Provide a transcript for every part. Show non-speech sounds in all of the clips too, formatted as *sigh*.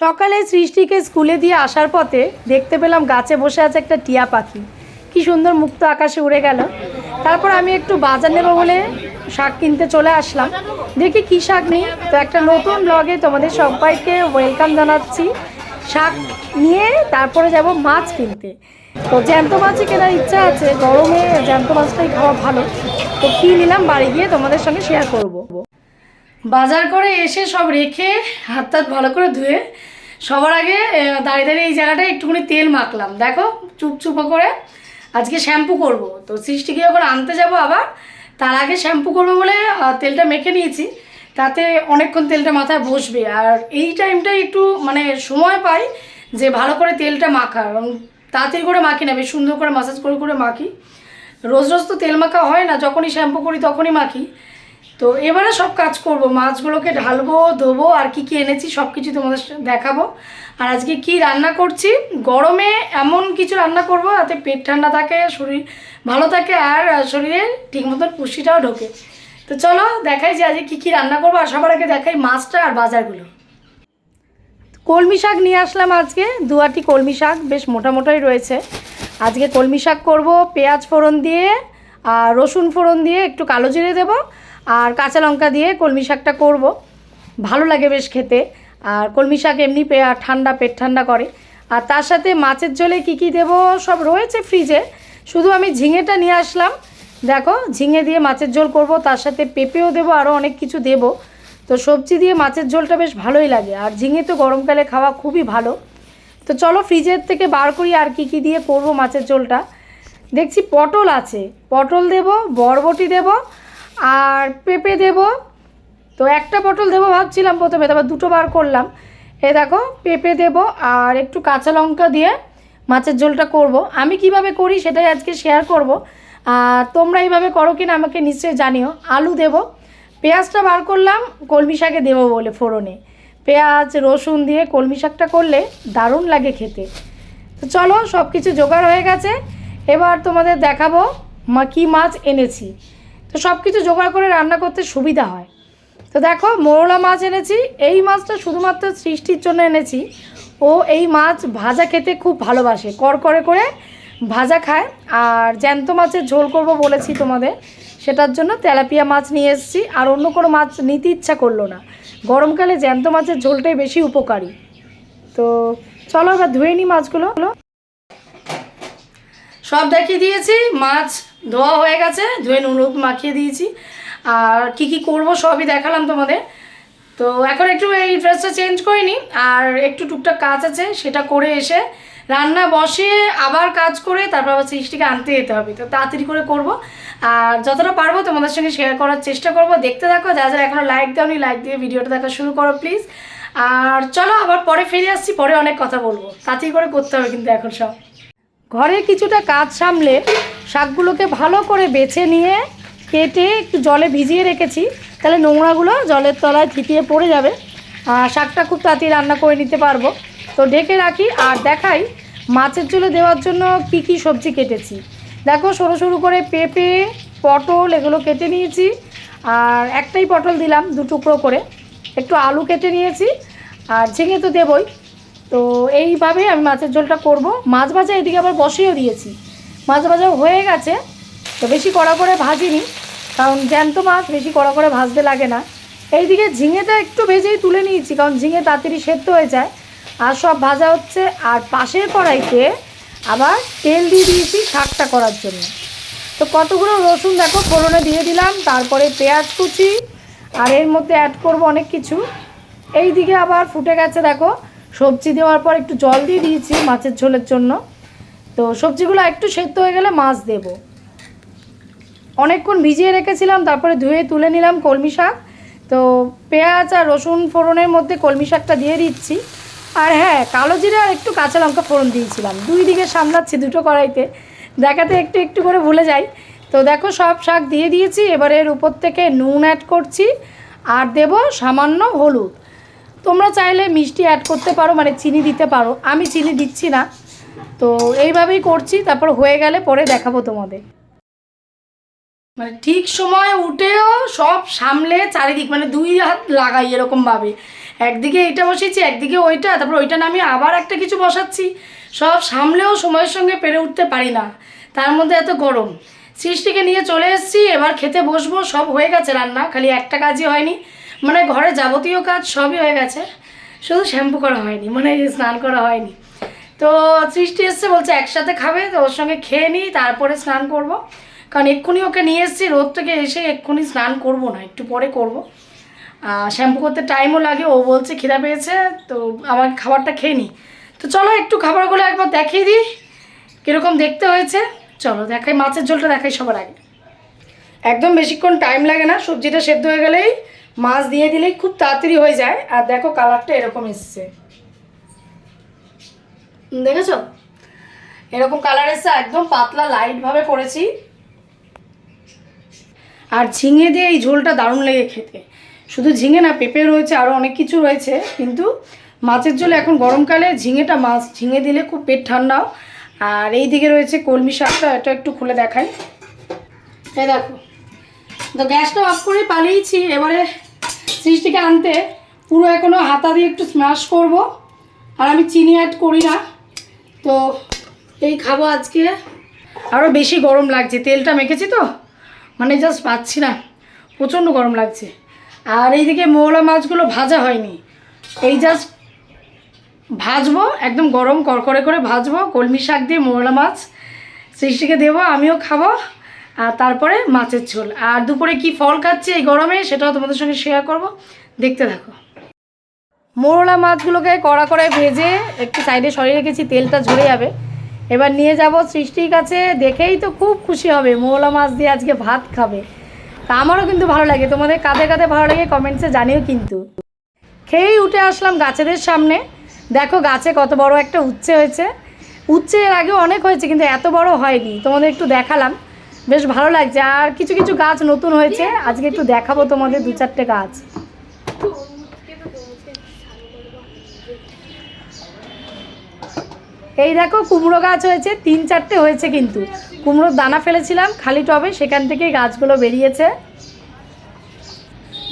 সকালে সৃষ্টিকে স্কুলে দিয়ে আসার পথে দেখতে পেলাম গাছে বসে আছে একটা টিয়া পাখি। কি সুন্দর মুক্ত আকাশে উড়ে গেল। তারপর আমি একটু বাজার নেব বলে শাক কিনতে চলে আসলাম। দেখি কী শাক নেই। তো একটা নতুন ব্লগে তোমাদের সবাইকে ওয়েলকাম জানাচ্ছি। শাক নিয়ে তারপরে যাব মাছ কিনতে। তো জ্যান্ত মাছই কেনার ইচ্ছা আছে। গরমে জ্যান্ত মাছটাই খাওয়া ভালো। তো কী নিলাম বাড়ি গিয়ে তোমাদের সঙ্গে শেয়ার করব। বাজার করে এসে সব রেখে হাত টাত ভালো করে ধুয়ে সবার আগে দাঁড়িয়ে দাঁড়িয়ে এই জায়গাটায় একটুখানি তেল মাখলাম। দেখো, চুপ চুপ করে আজকে শ্যাম্পু করব। তো সৃষ্টিকে যখন আনতে যাব আবার, তার আগে শ্যাম্পু করব বলে তেলটা মেখে নিয়েছি। তাতে অনেকক্ষণ তেলটা মাথায় বসবে। আর এই টাইমটাই একটু মানে সময় পাই যে ভালো করে তেলটা মাখা। তাড়াতাড়ি করে মাখি না, বেশ সুন্দর করে মাসাজ করে করে মাখি। রোজ রোজ তো তেল মাখা হয় না, যখনই শ্যাম্পু করি তখনই মাখি। তো এবারে সব কাজ করব, মাছগুলোকে ঢালবো, ধোবো, আর কি কি এনেছি সব কিছু তোমাদের দেখাবো। আর আজকে কি রান্না করছি? গরমে এমন কিছু রান্না করব যাতে পেট ঠান্ডা থাকে, শরীর ভালো থাকে, আর শরীরে ঠিক মতন পুষ্টিটাও ঢোকে। তো চলো দেখাই যে আজকে কী কী রান্না করব, আর সবার আগে দেখাই মাছটা আর বাজারগুলো। কলমি শাক নিয়ে আসলাম আজকে দুয়াটি কলমি শাক, বেশ মোটা মোটাই রয়েছে। আজকে কলমি শাক করব, পেঁয়াজ ফোড়ন দিয়ে, আর রসুন ফোড়ন দিয়ে একটু কালো জিরে দেব আর কাঁচা লঙ্কা দিয়ে কলমি শাকটা করব। ভালো লাগে বেশ খেতে। আর কলমি শাক এমনি ঠান্ডা, পেট ঠান্ডা করে। আর তার সাথে মাছের ঝোলে কী কী দেবো সব রয়েছে ফ্রিজে। শুধু আমি ঝিঙেটা নিয়ে আসলাম। দেখো, ঝিঙে দিয়ে মাছের ঝোল করব, তার সাথে পেঁপেও দেবো আরও অনেক কিছু দেবো। তো সবজি দিয়ে মাছের ঝোলটা বেশ ভালোই লাগে। আর ঝিঙে তো গরমকালে খাওয়া খুবই ভালো। তো চলো ফ্রিজের থেকে বার করি আর কি কি দিয়ে করব মাছের ঝোলটা। দেখছি পটল আছে। পটল দেব, বরবটি দেব আর পেঁপে দেব। তো একটা পটল দেবো ভাবছিলাম প্রথমে, তারপর দুটো বার করলাম। এ দেখো, পেঁপে দেব আর একটু কাঁচা লঙ্কা দিয়ে মাছের ঝোলটা করব। আমি কীভাবে করি সেটাই আজকে শেয়ার করব। আর তোমরা এইভাবে করো কিনা আমাকে নিশ্চয়ই জানিও। আলু দেব, পেঁয়াজটা বার করলাম, কলমি শাকে দেবো বলে ফোড়নে। পেঁয়াজ, রসুন দিয়ে কলমি শাকটা করলে দারুণ লাগে খেতে। তো চলো সব কিছু জোগাড় হয়ে গেছে। এবার তোমাদের দেখাবো মা, কী মাছ এনেছি। তো সব কিছু জোগাড় করে রান্না করতে সুবিধা হয়। তো দেখো, মোরলা মাছ এনেছি। এই মাছটা শুধুমাত্র সৃষ্টির জন্য এনেছি। ও এই মাছ ভাজা খেতে খুব ভালোবাসে। করকরে করে ভাজা খায়। আর জ্যান্ত মাছের ঝোল করব বলেছি তোমাদের। সেটার জন্য তেলাপিয়া মাছ নিয়ে এসেছি। আর অন্য কোনো মাছ নিতে ইচ্ছা করল না। গরমকালে জ্যান্ত মাছের ঝোলটাই বেশি উপকারী। তো চলো এবার ধুয়ে নিই মাছগুলো। সব দেখিয়ে দিয়েছি। মাছ ধোয়া হয়ে গেছে, ধুয়ে নুন হলুদ মাখিয়ে দিয়েছি। আর কি কি করব সবই দেখালাম তোমাদের। তো এখন একটু এই ড্রেসটা চেঞ্জ করে নিই আর একটু টুকটাক কাজ আছে, সেটা করে এসে রান্না বসিয়ে আবার কাজ করে তারপর আবার সৃষ্টিকে আনতে যেতে হবে। তো তাড়াতাড়ি করে করব। আর যতটা পারব তোমাদের সঙ্গে শেয়ার করার চেষ্টা করব। দেখতে থাকো যা যারা এখনও লাইক দাওনি লাইক দিয়ে ভিডিওটা দেখা শুরু করো প্লিজ আর চলো আবার পরে ফিরে আসছি, পরে অনেক কথা বলব। তাড়াতাড়ি করে করতে হবে কিন্তু এখন সব। ঘরে কিছুটা কাজ সামলে শাকগুলোকে ভালো করে বেছে নিয়ে কেটে একটু জলে ভিজিয়ে রেখেছি। তাহলে নোংরাগুলো জলের তলায় থিতিয়ে পড়ে যাবে। শাকটা খুব তাড়াতাড়ি রান্না করে নিতে পারব। তো ঢেকে রাখি আর দেখাই মাছের ঝোলে দেওয়ার জন্য কি কি সবজি কেটেছি। দেখো সরু সরু করে পেঁপে, পটল এগুলো কেটে নিয়েছি। আর একটাই পটল দিলাম, দু টুকরো করে। একটু আলু কেটে নিয়েছি। আর ঝিঙে তো দেবই। তো এইভাবে আমি মাছের ঝোলটা করব। মাছ ভাজা এদিকে আবার বসিয়েও দিয়েছি। মাছ ভাজা হয়ে গেছে, তো বেশি কড়া করে ভাজিনি, কারণ জ্যান্ত মাছ বেশি কড়া করে ভাজতে লাগে না। এইদিকে ঝিঙেটা একটু ভেজেই তুলে নিয়েছি, কারণ ঝিঙে তাড়াতাড়ি সেদ্ধ হয়ে যায়। আর সব ভাজা হচ্ছে, আর পাশের কড়াইতে আবার তেল দিয়ে দিয়েছি শাকটা করার জন্য। তো কতগুলো রসুন দেখো, ফোড়নে দিয়ে দিলাম, তারপরে পেঁয়াজ কুচি, আর এর মধ্যে অ্যাড করব অনেক কিছু। এই দিকে আবার ফুটে গেছে দেখো সবজি দেওয়ার পর একটু জল দিয়ে দিয়েছি মাছের ঝোলের জন্য। তো সবজিগুলো একটু সেদ্ধ হয়ে গেলে মাছ দেব। অনেকক্ষণ ভিজিয়ে রেখেছিলাম, তারপরে ধুয়ে তুলে নিলাম কলমি শাক। তো পেঁয়াজ আর রসুন ফোড়নের মধ্যে কলমি শাকটা দিয়ে দিচ্ছি। আর হ্যাঁ কালো জিরে আর একটু কাঁচা লঙ্কা ফোড়ন দিয়েছিলাম। দুই দিকে সামলাচ্ছি দুটো কড়াইতে। দেখাতে একটু একটু করে ভুলে যাই। তো দেখো সব শাক দিয়ে দিয়েছি, এবারে এর উপর থেকে নুন অ্যাড করছি। আর দেব সামান্য হলুদ। তোমরা চাইলে মিষ্টি অ্যাড করতে পারো মানে চিনি দিতে পারো। আমি চিনি দিচ্ছি না। তো এইভাবেই করছি, তারপর হয়ে গেলে পরে দেখাবো তোমাদের। মানে ঠিক সময় উঠেও সব সামলে চারিদিক মানে দুই হাত লাগাই এরকমভাবে। একদিকে এইটা বসিয়েছি, একদিকে ওইটা, তারপর ওইটা নামিয়ে আবার একটা কিছু বসাচ্ছি। সব সামলেও সময়ের সঙ্গে পেরে উঠতে পারি না। তার মধ্যে এত গরম। সৃষ্টিকে নিয়ে চলে এসেছি, এবার খেতে বসবো, সব হয়ে গেছে রান্না, খালি একটা কাজই হয়নি। মানে ঘরে যাবতীয় কাজ সবই হয়ে গেছে। শুধু শ্যাম্পু করা হয়নি মানে স্নান করা হয়নি। তো সৃষ্টি এসছে, বলছে একসাথে খাবে, তো ওর সঙ্গে খেয়ে নিই, তারপরে স্নান করব। কারণ এক্ষুনি ওকে নিয়ে এসেছি, রোদ থেকে এসে এক্ষুনি স্নান করব না, একটু পরে করব। শ্যাম্পু করতে টাইমও লাগে, ও বলছে খিদা পেয়েছে, তো আমার খাবারটা খেয়ে নিই। তো চলো একটু খাবারগুলো একবার দেখিয়ে দিই, কীরকম দেখতে হয়েছে। চলো দেখাই, মাছের ঝোলটা দেখাই সবার আগে। একদম বেশিক্ষণ টাইম লাগে না, সবজিটা সেদ্ধ হয়ে গেলেই মাছ দিয়ে দিলেই খুব তাড়াতাড়ি হয়ে যায়। আর দেখো কালারটা এরকম এসছে। দেখেছ? এরকম কালার এসছে, একদম পাতলা লাইটভাবে করেছি। আর ঝিঙে দিয়ে এই ঝোলটা দারুণ লেগে খেতে। শুধু ঝিঙে না, পেঁপে রয়েছে আরও অনেক কিছু রয়েছে। কিন্তু মাছের ঝোল এখন গরমকালে ঝিঙেটা মাছ, ঝিঙে দিলে খুব পেট ঠান্ডাও আর এই দিকে রয়েছে কলমি শাকটা, এটা একটু খুলে দেখাই। এই দেখো। তো গ্যাসটা অফ করে পালিয়েছি, এবারে সৃষ্টিকে আনতে পুরো এখনও হাতা দিয়ে একটু স্ম্যাশ করব। আর আমি চিনি অ্যাড করি না। তো এই খাব আজকে। আরও বেশি গরম লাগছে, তেলটা মেখেছি তো মানে জাস্ট পাচ্ছি না। প্রচণ্ড গরম লাগছে। আর এইদিকে মৌলা মাছগুলো ভাজা হয়নি। এই জাস্ট ভাজবো, একদম গরম করকরে করে ভাজবো, কলমি শাক দিয়ে মৌলা মাছ সৃষ্টিকে দেবো, আমিও খাব। আর তারপরে মাছের ঝোল। আর দুপুরে কি ফল খাচ্ছে এই গরমে সেটাও তোমাদের সঙ্গে শেয়ার করব। দেখতে থাকো। মোরলা মাছগুলোকে কড়া কড়ায় ভেজে একটু সাইডে সরিয়ে রেখেছি, তেলটা ঝরে যাবে। এবার নিয়ে যাব সৃষ্টির কাছে, দেখেই তো খুব খুশি হবে। মোরলা মাছ দিয়ে আজকে ভাত খাবে। তা আমারও কিন্তু ভালো লাগে, তোমাদের কাঁধে কাঁধে ভালো লাগে কমেন্টসে জানিও কিন্তু। খেয়েই উঠে আসলাম গাছেদের সামনে। দেখো গাছে কত বড় একটা উচ্ছে হয়েছে। উচ্ছে এর আগে অনেক হয়েছে, কিন্তু এত বড় হয়নি। তোমাদের একটু দেখালাম। বেশ ভালো লাগছে। আর কিছু কিছু গাছ নতুন হয়েছে। আজকে একটু দেখাবো তোমাদের দু চারটে গাছ। এই দেখো কুমড়ো গাছ হয়েছে তিন চারটে হয়েছে কিন্তু। কুমড়োর দানা ফেলেছিলাম খালি টবে সেখান থেকেই গাছগুলো বেরিয়েছে।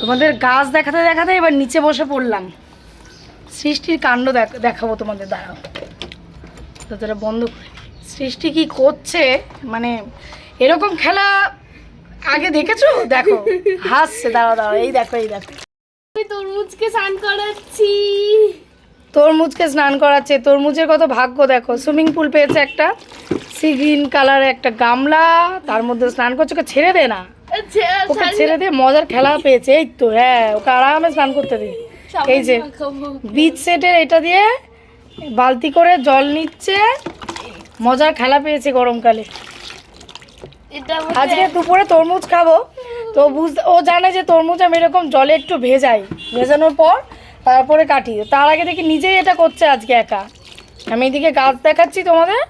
তোমাদের গাছ দেখাতে দেখাতে এবার নিচে বসে পড়লাম। সৃষ্টির কাণ্ড দেখ- দেখাবো তোমাদের দাঁড়াও। তোরা বন্ধ সৃষ্টি কি করছে? মানে এরকম খেলা আগে দেখেছ? দেখো। হাসছে দাঁড়াও দাঁড়াও এই দেখো এই দেখো। আমি তরমুজকে স্নান করাচ্ছি। তরমুজকে স্নান করাচ্ছে তরমুজের কত ভাগ্য দেখো। সুইমিং পুল পেয়েছে একটা সি গ্রিন কালার একটা গামলা তার মধ্যে স্নান করছে ওকে ছেড়ে দে না। আচ্ছা, ওকে ছেড়ে দে মজার খেলা পেয়েছে এই তো হ্যাঁ ওকে আরামে স্নান করতে দে। এই যে বিচ সেটের এটা দিয়ে বালতি করে জল নিচ্ছে মজার খেলা পেয়েছে গরমকালে। আজকে দুপুরে তরমুজ খাব। তো বুঝতে ও জানে যে তরমুজ আমি এরকম জলে একটু ভেজাই। ভেজানোর পর তারপরে কাটি। তার আগে দেখি নিজেই এটা করছে আজকে একা। আমি এদিকে গাছ দেখাচ্ছি তোমাদের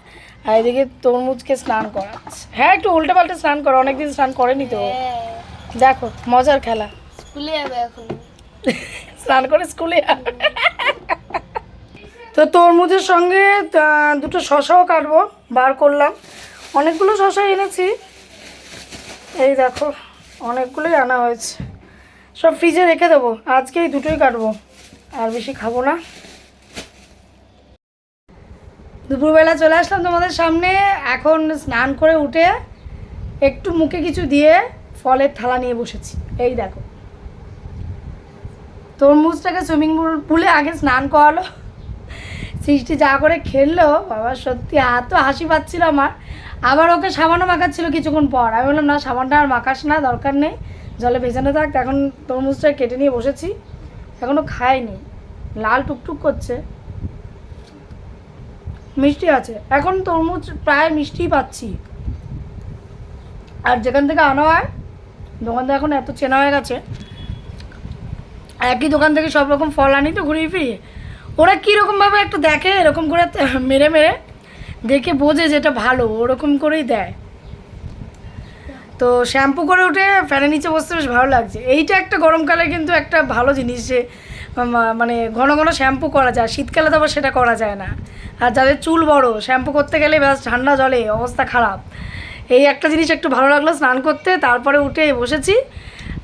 আর এদিকে তরমুজকে স্নান করাচ্ছে। হ্যাঁ একটু উল্টে পাল্টে স্নান করো অনেকদিন স্নান করেনি তো। ও। দেখো মজার খেলা। স্কুলে যাবে এখন। *laughs* স্নান করে স্কুলে যাবে। তো তরমুজের সঙ্গে দুটো শশাও কাটবো বার করলাম। অনেকগুলো শশা এনেছি। এই দেখো, অনেকগুলোই আনা হয়েছে। সব ফ্রিজে রেখে দেবো। আজকে এই দুটোই কাটবো। আর বেশি খাব না। দুপুরবেলা চলে আসলাম তোমাদের সামনে। এখন স্নান করে উঠে একটু মুখে কিছু দিয়ে ফলের থালা নিয়ে বসেছি। এই দেখো। তরমুজটাকে সুইমিং পুলে আগে স্নান করালো। সৃষ্টি যা করে খেললো, বাবা সত্যি এত হাসি পাচ্ছিল আমার। আবার ওকে সাবানও মাখাচ্ছিল কিছুক্ষণ পর। আমি বললাম, না সাবানটা আর মাখাস না, দরকার নেই। জলে ভেজানো থাক, এখন তরমুজটা কেটে নিয়ে বসেছি। এখনও খায়নি লাল টুকটুক করছে। মিষ্টি আছে। এখন তরমুজ প্রায় মিষ্টিই পাচ্ছি। আর যেখান থেকে আনা হয় দোকানটা এখন এত চেনা হয়ে গেছে। একই দোকান থেকে সব রকম ফল আনি তো ঘুরিয়ে ফিরিয়ে। ওরা কীরকমভাবে একটু দেখে, এরকম করে মেরে মেরে দেখে বোঝে যেটা ভালো, ওরকম করেই দেয়। তো শ্যাম্পু করে উঠে ফ্যানের নিচে বসতে বেশ ভালো লাগছে। এইটা একটা গরমকালে কিন্তু একটা ভালো জিনিস যে মানে ঘন ঘন শ্যাম্পু করা যায়, শীতকালে তো আবার সেটা করা যায় না। আর যাদের চুল বড়, শ্যাম্পু করতে গেলে ব্যাস ঠান্ডা জলে, অবস্থা খারাপ। এই একটা জিনিস একটু ভালো লাগল স্নান করতে, তারপরে উঠে বসেছি।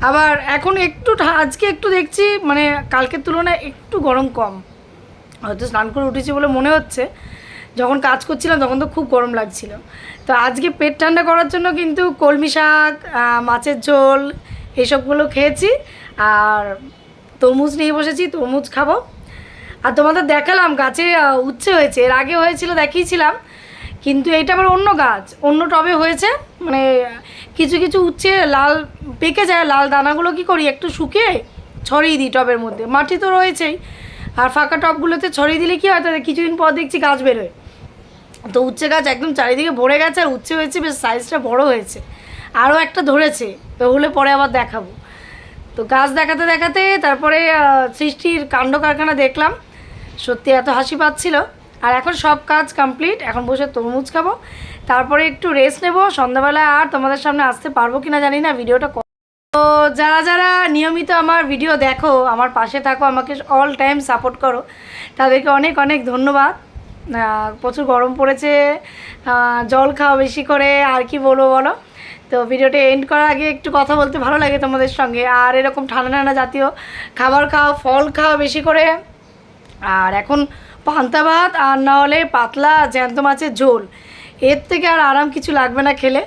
আবার এখন একটু, আজকে একটু দেখছি মানে কালকের তুলনায় একটু গরম কম। হয়তো স্নান করে উঠেছি বলে মনে হচ্ছে। যখন কাজ করছিলাম তখন তো খুব গরম লাগছিল। তো আজকে পেট ঠান্ডা করার জন্য কিন্তু কলমি শাক মাছের ঝোল এইসবগুলো খেয়েছি। আর তরমুজ নিয়ে বসেছি, তরমুজ খাব। আর তোমাদের দেখালাম গাছে উচ্ছে হয়েছে। এর আগে হয়েছিল দেখিয়েছিলাম। কিন্তু এটা আবার অন্য গাছ, অন্য টবে হয়েছে। মানে কিছু কিছু উচ্ছে লাল পেকে যায়, লাল দানাগুলো কি করি একটু শুকিয়ে ছড়িয়ে দিই টবের মধ্যে। মাটি তো রয়েছেই। আর ফাঁকা টপগুলোতে ছড়িয়ে দিলে কি হয়? তাদের কিছুদিন পর দেখছি গাছ বেরোয়। তো উচ্ছে গাছ একদম চারিদিকে ভরে গেছে, আর উচ্ছে হয়েছে বেশ সাইজটা বড় হয়েছে। আরও একটা ধরেছে ওগুলো পরে আবার দেখাবো। তো গাছ দেখাতে দেখাতে তারপরে সৃষ্টির কাণ্ড কারখানা দেখলাম। সত্যি এত হাসি পাচ্ছিল। আর এখন সব কাজ কমপ্লিট এখন বসে তরমুজ খাব। তারপরে একটু রেস্ট নেব সন্ধ্যাবেলা আর তোমাদের সামনে আসতে পারব কিনা জানি না, ভিডিওটা তো যারা যারা নিয়মিত আমার ভিডিও দেখো, আমার পাশে থাকো, আমাকে অল টাইম সাপোর্ট করো, তাদেরকে অনেক অনেক ধন্যবাদ। প্রচুর গরম পড়েছে জল খাও বেশি করে, আর কি বলব বলো? তো ভিডিওটা এন্ড করার আগে একটু কথা বলতে ভালো লাগে তোমাদের সঙ্গে। আর এরকম ঠান্ডা ঠান্ডা জাতীয় খাবার খাও, ফল খাও বেশি করে। আর এখন পান্তা ভাত, আর না হলে পাতলা জ্যান্ত মাছের ঝোল। এর থেকে আর আরাম কিছু লাগবে না খেলে।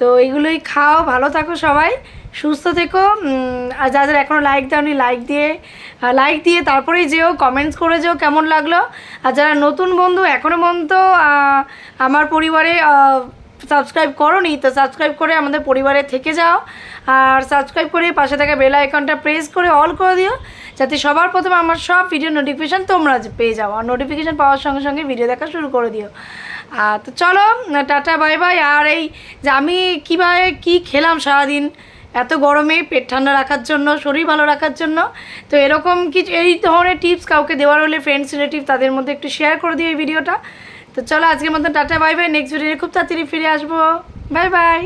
তো এগুলোই খাও, ভালো থাকো সবাই। সুস্থ থেকো। আর যারা যারা এখনও লাইক দাওনি লাইক দিয়ে লাইক দিয়ে তারপরেই যেও কমেন্টস করে যেও, কেমন লাগল? আর যারা নতুন বন্ধু এখনও পর্যন্ত আমার পরিবারে সাবস্ক্রাইব করনি, তো সাবস্ক্রাইব করে আমাদের পরিবারে থেকে যাও। আর সাবস্ক্রাইব করে পাশে থাকা বেল আইকনটা প্রেস করে অল করে দিও, যাতে সবার প্রথমে আমার সব ভিডিও নোটিফিকেশান তোমরা পেয়ে যাও। আর নোটিফিকেশান পাওয়ার সঙ্গে সঙ্গে ভিডিও দেখা শুরু করে দিও। আর তো চলো, টাটা বাই বাই আর এই যে আমি কীভাবে কী খেলাম সারাদিন এত গরমে পেট ঠান্ডা রাখার জন্য, শরীর ভালো রাখার জন্য। তো এরকম কিছু, এই ধরনের টিপস কাউকে দেওয়ার হলে ফ্রেন্ডস রিলেটিভ তাদের মধ্যে একটু শেয়ার করে দিই এই ভিডিওটা তো চলো আজকের মধ্যে টাটা বাই বাই নেক্সট ভিডিওতে খুব তাড়াতাড়ি ফিরে আসব। Bye bye